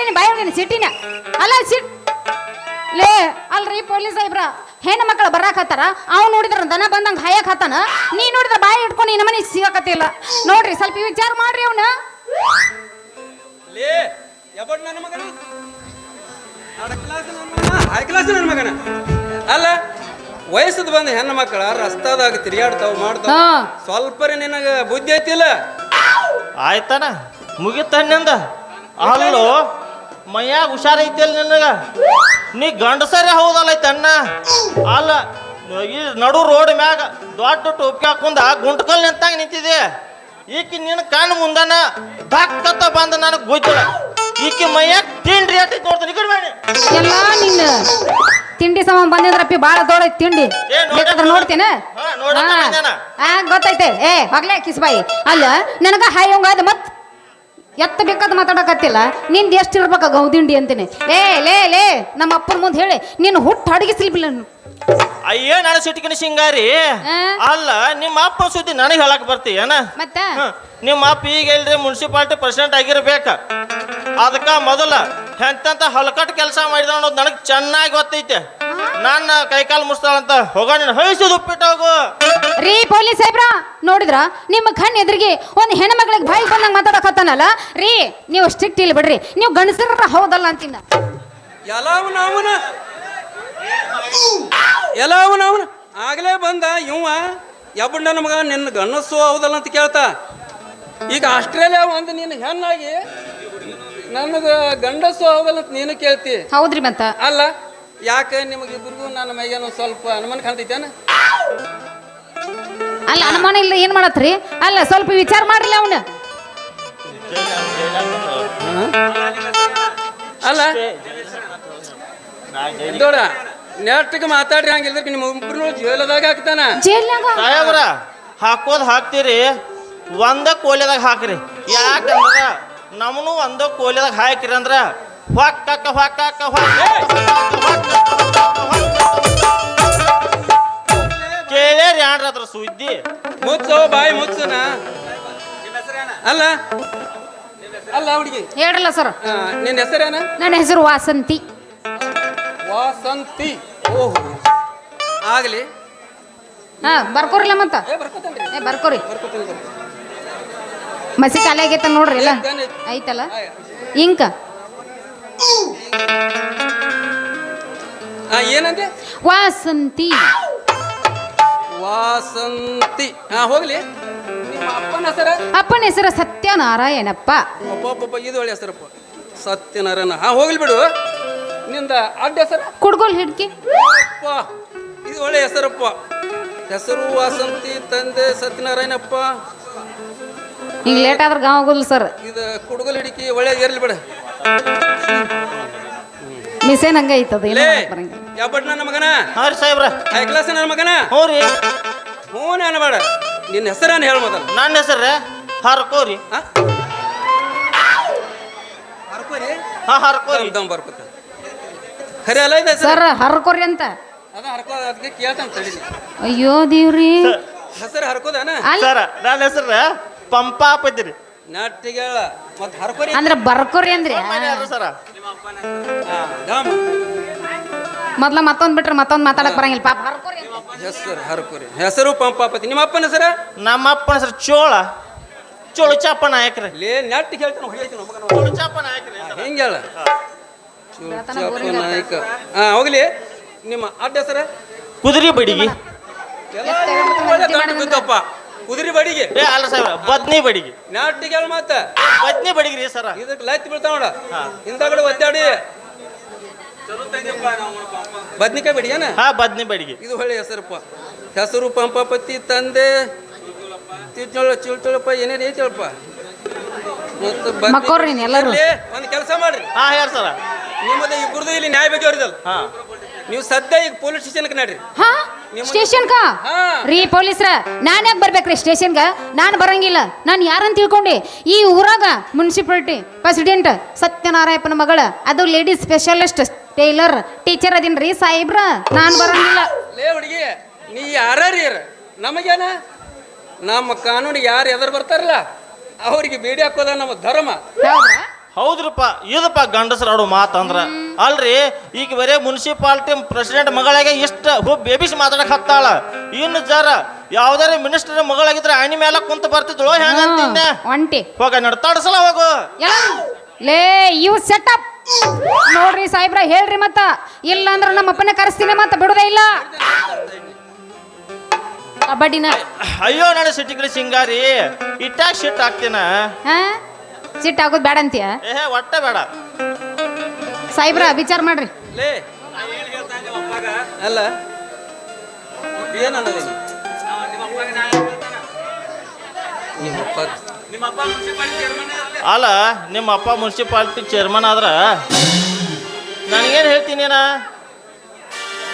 ನೀ ಬಾಯಿ ಹೋಗಿನಿ ಸಿಟ್ಟಿನ ಅಲ್ಲ ಸಿಟ್ ಲೇ ಅಲ್ರಿ ಪೊಲೀಸ್ ಸಾಹೇಬ್ರ ಹೆಣ್ಣು ಮಕ್ಕಳು ಬರಾಕತ್ತಾರ ಅವ್ ನೋಡಿದ್ರ ದನ ಬಂದಂಗ ಹಾಯಕ್ ಹತ್ತಾನ ನೀ ನೋಡಿದ್ರ ಬಾಯಿ ಇಟ್ಕೊಂಡು ನಿನ್ನ ನಮ್ಮನೆ ಸಿಗಕತ್ತಿಲ್ಲ. ನೋಡ್ರಿ ಸ್ವಲ್ಪ ವಿಚಾರ ಮಾಡ್ರಿ ಅವನ. ಲೇ ಯಾಬಡ್ ನನ್ನ ಮಗನ? ಅಡ ಕ್ಲಾಸ್ ನನ್ನ ಮಗನ? ಹೈ ಕ್ಲಾಸ್ ನನ್ನ ಮಗನ? ಅಲ್ಲ ವಯಸ್ಸದ ಬಂದ ಹೆಣ್ಣು ಮಕ್ಕಳ ರಸ್ತಾದಾಗ ತಿರುಗಾಡ್ತಾವ ಮಾಡ್ತಾವ. ಹಾ. ಸ್ವಲ್ಪರೇ ನಿನಗ ಬುದ್ಧಿ ಐತಿಲ್ಲ? ಆಯ್ತಾನ ಮುಗಿತಣ್ಣಿಂದ ಅಲ್ಲೋ ಮೈಯಾಗ ಅಲ್ಲಿ ನಿನಗ? ನೀ ಗಂಡಸರೇ ಹೌದಲ್ಲ ಅಣ್ಣ? ಅಲ್ಲ ಈ ನಡು ರೋಡ್ ಮ್ಯಾಗ ದೊಡ್ಡ ಟೋಪಿ ಹಾಕೊಂಡ ಗುಂಟ್ಕಲ್ ನಿಂತಾಗ ನಿಂತಿದೆ ಈಕಿ ನಿನ್ನ ಕಣ್ಣು ಮುಂದನ ದಕ್ಕತ್ತ ಬಂದ ನನಗೆ ಗೊತ್ತಿಲ್ಲ. ಈಕಿ ಮೈಯಾಗ ತಿಂಡಿ ಅಂತ ನೋಡ್ತಾನೆ ಈ ಕಡೆ ಮಾಡಿ ಎಲ್ಲ ನಿನ್ನ ತಿಂಡಿ ಸಮ ಬಂದಿದ್ರಪ್ಪಿ ಬಾಳ ದೊಡ್ಡ ತಿಂಡಿ. ನೋಡ್ತೇನೆ ಬೇಕಾದ್ರೆ ಹಾ. ಗೊತ್ತೈತೆ ಏ ಹೋಗ್ಲೇ ಕಿಸ್ಬಾಯಿ. ಅಲ್ಲ ನನಗ ಹಾಯೋಂಗಾದ ಮತ್? ಎತ್ತ ಬೇಕಾದ ಮಾತಾಡಕತ್ತಿಲ್ಲ? ನಿಂದು ಎಷ್ಟು ಇರ್ಬೇಕ ಗೌದಿಂಡಿ ಅಂತೀನಿ. ಏ ಲೇ ಲೇ ನಮ್ಮ ಅಪ್ಪನ ಮುಂದೆ ಹೇಳಿ. ನೀನು ಹುಟ್ಟು ಅಡಗಿಸ್ಲಿಬಿಲ್ಲ ಅಯ್ಯೋ ನಾನು ಸಿಟಿಕಿನ ಸಿಂಗಾರಿ. ಅಲ್ಲ ನಿಮ್ಮ ಅಪ್ಪ ಸುದ್ದಿ ನನಗೆ ಹೇಳಕ್ ಬರ್ತೀಯನ ಮತ್ತ? ನಿಮ್ಮ ಅಪ್ಪ ಈಗ ಇಲ್ರಿ ಮುನ್ಸಿಪಾಲ್ಟಿ ಪ್ರೆಸಿಡೆಂಟ್ ಆಗಿರ್ಬೇಕ. ಅದಕ್ಕ ಮೊದಲ ಎಂತ ಹಲಕಟ್ ಕೆಲಸ ಮಾಡಿದ ಅನ್ನೋದು ನನಗೆ ಚೆನ್ನಾಗಿ ಗೊತ್ತೈತೆ. ನನ್ನ ಕೈಕಾಲು ಮುಸ್ತಾಳಂತ ಹೋಗ ನೀನು ಹೈಸು ಉಪ್ಪಿಟ್ಟು ಹೋಗು. ರೀ ಪೊಲೀಸ್ ಸಾಹೇಬ್ರ ನೋಡಿದ್ರ ನಿಮ್ಮ ಕಣ್ಣು ಎದುರಿಗೆ ಒಂದು ಹೆಣ್ಮಗಳಿಗೆ ಬಾಯಿ ಬಂದಂಗ ಮಾತಾಡಕತ್ತಾನಲ್ಲ? ರೀ ನೀವು ಸ್ಟ್ರಿಕ್ಟ್ ಇಲ್ಲಿ ಬಿಡ್ರಿ ನೀವು ಗಂಡಸರ ಹೌದಲ್ಲ ಅಂತಿನ ಎಲ್ಲವನ ನಾವು ಎಲ್ಲವನ ನಾವು ಆಗಲೇ ಬಂದ ಇವ? ಯಬ್ಬಣ್ಣ ನಮಗ ಮಗ ನಿನ್ನ ಗಣಸು ಹೌದಲ್ಲ ಅಂತ ಕೇಳ್ತಾ. ಈಗ ಆಸ್ಟ್ರೇಲಿಯಾ ಒಂದು ನೀನು ಹೆಣ್ಣಾಗಿ ನನಗೆ ಗಂಡಸು ಹೌದಲ್ಲ ಅಂತ ನೀನು ಕೇಳ್ತಿ. ಹೌದ್ರಿ ಮತ್ತ. ಅಲ್ಲ ಯಾಕೆ ನಿಮಗಿಬ್ರಿಗೂ ನನ್ನ ಮೈಗೇನು ಸ್ವಲ್ಪ ಅನುಮಾನ ಕಾಣ್ತೈತೇನ? ಅಲ್ಲ ಅನುಮಾನ ಇಲ್ಲ ಏನ್ ಮಾಡತ್ರಿ? ಅಲ್ಲ ಸ್ವಲ್ಪ ವಿಚಾರ ಮಾಡ್ರಿ ಅವನ. ಅಲ್ಲ ದೊಡ ನೆಟ್ಟಿಗೆ ಮಾತಾಡ್ರಿ ಹಂಗಿಲ್ದ್ರೆ ನಿಮ್ಮ ಇಬ್ರು ಜೇಲದಾಗ ಹಾಕ್ತಾನ. ಜೈಲ್ನಾಗ ಸಾಹೇಬ್ರ ಹಾಕೋದ್ ಹಾಕ್ತೀರಿ ಒಂದ ಕೋಲೆದಾಗ ಹಾಕ್ರಿ. ಯಾಕಂದ್ರ ನಮ್ಮನು ಒಂದ ಕೋಲೆದಾಗ ಹಾಕಿರಿ ಅಂದ್ರ ಹೊಕ್ಕಕ್ಕ ಹೊಕ್ಕಕ್ಕ ಕೇಳ್ಯಾರಿ ಯಾನ್ರ ಅದ್ರ ಸುದ್ದಿ ಮುಚ್ಚು ಬಾಯಿ ಮುಚ್ಚನ ಅಲ್ಲ ಅಲ್ಲ ಹುಡುಗಿ ಹೇಳ್ರಲ್ಲ ಸರ್. ಆ, ನಿನ್ನ ಹೆಸರೇನ? ನನ್ನ ಹೆಸರು ವಾಸಂತಿ. ವಾಸಂತಿ. ಓಹೋ. ಆಗಲಿ. ಹಾ ಬರ್ಕೋರಿಲ್ಲ ಮತ್ತ? ಏ ಬರ್ಕೋತೇನ್ರಿ. ಏ ಬರ್ಕೋರಿ. ಬರ್ಕೋತೇನೆ ಮಸಿ ಖಾಲಿ ಆಗೈತ ನೋಡ್ರಿ ಇಲ್ಲ ಐತಲ್ಲ. ಇಂಕ. ಆ ಏನಂದೆ ವಾಸಂತಿ. ವಾಸಂತಿ. ಹಾ ಹೋಗ್ಲಿ. ನಿಮ್ಮ ಅಪ್ಪನ ಹೆಸರ? ಅಪ್ಪನ ಹೆಸರು ಸತ್ಯನಾರಾಯಣಪ್ಪ. ಒಬ್ಬೊಬ್ಬ ಇದು ಒಳ್ಳೆ ಹೆಸರಪ್ಪ. ಸತ್ಯನಾರಾಯಣ. ಹಾ ಹೋಗ್ಲಿ ಬಿಡು. ನಿಂದ ಅಡ್ಡ ಹೆಸರ? ಕುಡ್ಗೋಲ್ ಹಿಡ್ಕಿ. ಅಪ್ಪ ಇದು ಒಳ್ಳೆ ಹೆಸರಪ್ಪ. ಹೆಸರು ವಾಸಂತಿ ತಂದೆ ಸತ್ಯನಾರಾಯಣಪ್ಪ. ಈಗ ಲೇಟ್ ಆದ್ರೆ ಗಾಂವ್ ಸರ್ ಇದು ಕುಡುಗಲ್ ಹಿಡಿಕಿ ಒಳ್ಳೆ ಇರ್ಲಿ ಬಿಡ. ಮಿಸೇನ್ ಹಂಗ ಐತದ ಏನೋ ನನ್ನ ಮಗನ? ಹಾ ರೀ ಸಾಹೇಬ್ರ ನನ್ನ ಮಗನ? ಹ್ಞೂ ರೀ. ಹ್ಞೂ ನಾನು ಬೇಡ. ನಿನ್ನ ಹೆಸರನ್ನು ಹೇಳ ಮೊದಲು? ನನ್ನ ಹೆಸರು ಹರ್ಕೋರಿ. ಹಾ? ಹರ್ಕೋರಿ? ಹಾ ಹರ್ಕೋರಿ. ದಮ್ ದಮ್ ಬರ್ಕೋತ. ಖರೆ ಅಲ್ಲ ಇದೆ ಹೆಸರು? ಸರ್ ಹರ್ಕೋರಿ ಅಂತ. ಅದ ಹರ್ಕೋ ಅದಕ್ಕೆ ಕೇಳ್ತಾನೆ ತಡೀನಿ ಅಯ್ಯೋ ದೇವ್ರಿ. ಹೆಸರು ಹರ್ಕೋದಾನ? ಸರ ನನ್ನ ಹೆಸರು ಪಂಪಾಪತಿರಿ ನಾಟಿಗಳ ಮತ್ತೆ ಹರ್ಕೋರಿ? ಅಂದ್ರೆ ಬರ್ಕೋರಿ ಅಂದ್ರಿ ಸರ. ಮೊದ್ಲ ಮತ್ತೊಂದ್ ಬಿಟ್ರೆ ಮತ್ತೊಂದ್ ಮಾತಾಡಕ್ ಬರಂಗಿಲ್ಲ. ಪಾಪ. ಹೆಸರು ಹರ್ಕೋರಿ. ಹೆಸರು ಪಂಪಾಪತಿ. ನಿಮ್ಮ ಅಪ್ಪನ ಹೆಸರ? ನಮ್ಮ ಅಪ್ಪನ ಹೆಸರು ಚೋಳ. ಚೋಳಚಾಪ ನಾಯಕ್ರಿ. ಲೇ ನೆಟ್ ಹೇಳ್ತೀನಿ ಹೊಡಿತೀನಿ ಮಗನ ಚೋಳಚಾಪ ನಾಯಕ್ರಿ. ಹೆಂಗೆ ಹೇಳ? ಚುಚ್ಚಪ್ಪ ನಾಯ್ಕ. ಹಾ ಹೋಗ್ಲಿ. ನಿಮ್ಮ ಅಡ್ಡ ಹೆಸರ? ಕುದುರೆ ಬಡಿಗಿ. ಎಲ್ಲ ಒಳ್ಳೆ ಕುದುರೆ ಬಡಿಗೆ. ಏ ಅಲ್ಲ ಸರ್ ಬದ್ನಿ ಬಡಿಗೆ. ನಾಟಿಗೆ ಮಾತ. ಮತ್ತ ಬದ್ನಿ ರೀ ಸರ. ಇದಕ್ಕೆ ಲೈತ್ ಬೀಳ್ತಾವ ನೋಡ. ಹಿಂದಾಗಡೆ ಒದ್ದಾಡಿ. ಬದ್ನಿಕಾಯಿ ಬಡಿ ಏನ? ಹಾ ಬದ್ನಿ ಬಡಿಗೆ. ಇದು ಹೊಳೆ ಹೆಸರುಪ್ಪ. ಹೆಸರು ಪಂಪಾಪತಿ ತಂದೆ. ತಿಳ್ಚೊಳ ಚಿಳ್ಚೊಳಪ್ಪ ಏನೇನು ಐತಳಪ್ಪ ಮತ್ತು ಮಕ್ಕೋರಿ ಎಲ್ಲರೂ. ಒಂದ್ ಕೆಲಸ ಮಾಡ್ರಿ. ಹಾ ಹೇಳಿ ಸರ. ನಿಮ್ಮದು ಇಬ್ಬರದು ಇಲ್ಲಿ ನ್ಯಾಯ ಬಗೆಹರಿದಲ್ಲ ಹಾ. ನೀವು ಸದ್ಯ ಈಗ ಪೊಲೀಸ್ ಸ್ಟೇಷನ್ಗೆ ನಡ್ರಿ. ಹಾ? ಸ್ಟೇಷನ್ಕ ಹಾ. ರೀ ಪೊಲೀಸ್ರ ನಾನು ಯಾಕೆ ಬರ್ಬೇಕ್ರಿ ಸ್ಟೇಷನ್ಗ? ನಾನು ಬರಂಗಿಲ್ಲ. ನಾನು ಯಾರಂತ ತಿಳ್ಕೊಂಡಿ? ಈ ಊರಾಗ ಮುನ್ಸಿಪಾಲ್ಟಿ ಪ್ರೆಸಿಡೆಂಟ್ ಸತ್ಯನಾರಾಯಪ್ಪನ ಮಗಳ ಅದು ಲೇಡೀಸ್ ಸ್ಪೆಷಲಿಸ್ಟ್ ಟೈಲರ್ ಟೀಚರ್ ಅದೀನ್ರಿ ಸಾಹೇಬ್ರ. ನಾನು ಬರಂಗಿಲ್ಲ. ಲೇ ಹುಡುಗಿ ನೀ ಯಾರೀ ನಮಗೇನ? ನಮ್ಮ ಕಾನೂನು ಯಾರು ಎದುರು ಬರ್ತಾರಲ್ಲ ಅವ್ರಿಗೆ ಬೇಡಿ ಹಾಕೋದ ನಮ್ಮ ಧರ್ಮ. ಹೌದ್ರಾ? ಹೌದ್ರಪ್ಪ ಇದಪ್ಪ ಗಂಡಸ್ರ ಆಡೋ ಮಾತಂದ್ರ ಅಲ್ರಿ ಈಗ ಬರೇ ಮುನ್ಸಿಪಾಲ್ಟಿ ಪ್ರೆಸಿಡೆಂಟ್ ಮಗಳಾಗೆ ಇಷ್ಟ ಹೋಗಿ ಬೇಬಿಸಿ ಮಾತಾಡಕ್ ಹತ್ತಾಳ. ಇನ್ನು ಜರ ಯಾವ್ದಾರ ಮಿನಿಸ್ಟರ್ ಮಗಳಾಗಿದ್ರೆ ಆಣಿ ಮೇಲೆ ಕುಂತ ಬರ್ತಿದ್ಳು ಹೆಂಗಂತಿದ್ದೆ ಒಂಟಿ. ಹೋಗ ನಡ್ತಾಡ್ಸಲ ಹೋಗು. ಲೇ ಲೇ ಇವ್ ಸೆಟಪ್ ನೋಡ್ರಿ ಸಾಹೇಬ್ರ ಹೇಳ್ರಿ ಮತ್ತ. ಇಲ್ಲ ಅಂದ್ರೆ ನಮ್ಮ ಅಪ್ಪನ ಕರೆಸ್ತೀನಿ ಮತ್ತ ಬಿಡುದೇ ಇಲ್ಲ. ಕಬಡ್ಡಿನ. ಅಯ್ಯೋ ನಡೆ ಸಿಟ್ಟಿಗ್ರಿ ಸಿಂಗಾರಿ ಇಟ್ಟಾಗ ಶಿಟ್ ಹಾಕ್ತೀನ? ಹಾ ಸಿಟ್ ಆಗೋದು ಬೇಡ ಅಂತೀಯ ಏ ಒಟ್ಟ ಬೇಡ. ಸಾಹೇಬ್ರ ವಿಚಾರ ಮಾಡ್ರಿ. ಲೇ ಅಲ್ಲ. ಅಲ್ಲ ನಿಮ್ಮ ಅಪ್ಪ ಮುನ್ಸಿಪಾಲ್ಟಿ ಚೇರ್ಮನ್ ಆದ್ರ ನನಗೇನು ಹೇಳ್ತೀನಿ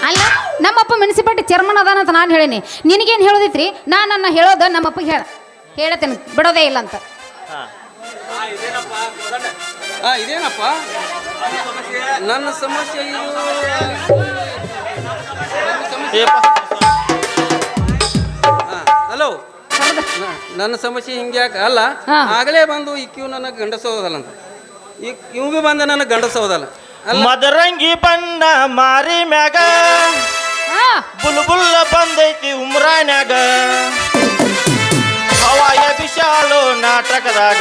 ಅಲ್ಲ ನಮ್ಮಪ್ಪ ಮುನ್ಸಿಪಾಲ್ಟಿ ಚೇರ್ಮನ್ ಅದಾನಂತ ನಾನು ಹೇಳೀನಿ. ನಿನಗೇನು ಹೇಳೋದಿತ್ರಿ? ನಾನು ನನ್ನ ಹೇಳೋದು ನಮ್ಮಪ್ಪ ಹೇಳ ಹೇಳತ್ತೇನೆ ಬಿಡೋದೇ ಇಲ್ಲ ಅಂತ. ಇದೇನಪ್ಪ? ನನ್ನ ಸಮಸ್ಯೆ ಹಲೋ. ನನ್ನ ಸಮಸ್ಯೆ ಹಿಂಗೆ ಯಾಕೆ ಅಲ್ಲ ಆಗಲೇ ಬಂದು ಇಕ್ಕಿವ್ ನನಗೆ ಗಂಡಸೋದಲ್ಲ ಅಂತ. ಈಗ ಇವ್ ಭೀ ಬಂದ ನನಗೆ ಗಂಡಸೋದಲ್ಲ ಮದರಂಗಿ ಬಣ್ಣ ಮಾರಿ ಮ್ಯಾಗ. ಹಾ. ಬುಲ್ಬುಲ್ಲ ಬಂದೈತಿ ಉಮ್ರಾನ್ಯಾಗ. ಹವಾಯ ವಿಶಾಲು ನಾಟಕದಾಗ.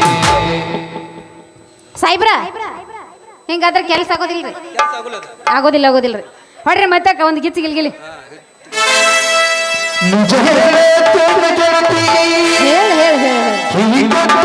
ಸಾಯ್ಬ್ರ ಹಿಂಗಾದ್ರೆ ಕೆಲಸ ಆಗೋದಿಲ್ರಿ? ಆಗೋದಿಲ್ಲ ಆಗೋದಿಲ್ರಿ. ಹೊಡ್ರಿ ಮತ್ತೆ ಒಂದು ಗಿಚ್ಚಿ ಗಿಲ್ಗಿಲಿ ಹೇಳಿ ಹೇಳಿ ಹೇಳಿ